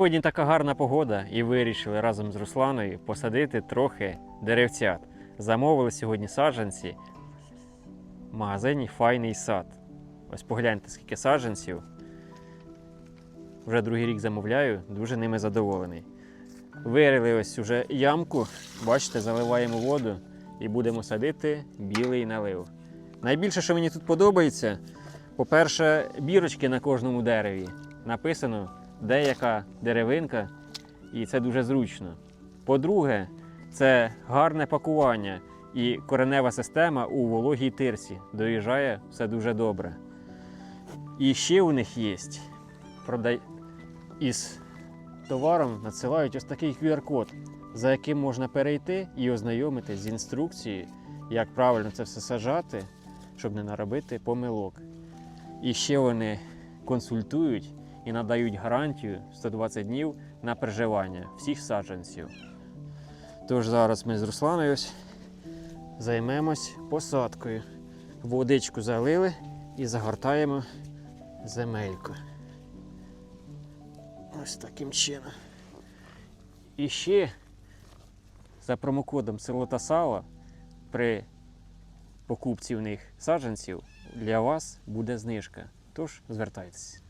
Сьогодні така гарна погода і вирішили разом з Русланою посадити трохи деревцят. Замовили сьогодні саджанці в магазині Файний сад. Ось погляньте, скільки саджанців. Вже другий рік замовляю, дуже ними задоволений. Вирили ось уже ямку, бачите, заливаємо воду і будемо садити білий налив. Найбільше, що мені тут подобається, по-перше, бірочки на кожному дереві. Написано, де яка деревинка, і це дуже зручно. По-друге, це гарне пакування і коренева система у вологій тирсі. Доїжджає все дуже добре. І ще у них є продай... із товаром надсилають ось такий QR-код, за яким можна перейти і ознайомитись з інструкцією, як правильно це все сажати, щоб не наробити помилок. І ще вони консультують і надають гарантію 120 днів на переживання всіх саджанців. Тож зараз ми з Русланою ось займемось посадкою. Водичку залили і загортаємо земельку. Ось таким чином. І ще за промокодом село та сало при покупці в них саджанців для вас буде знижка. Тож звертайтеся.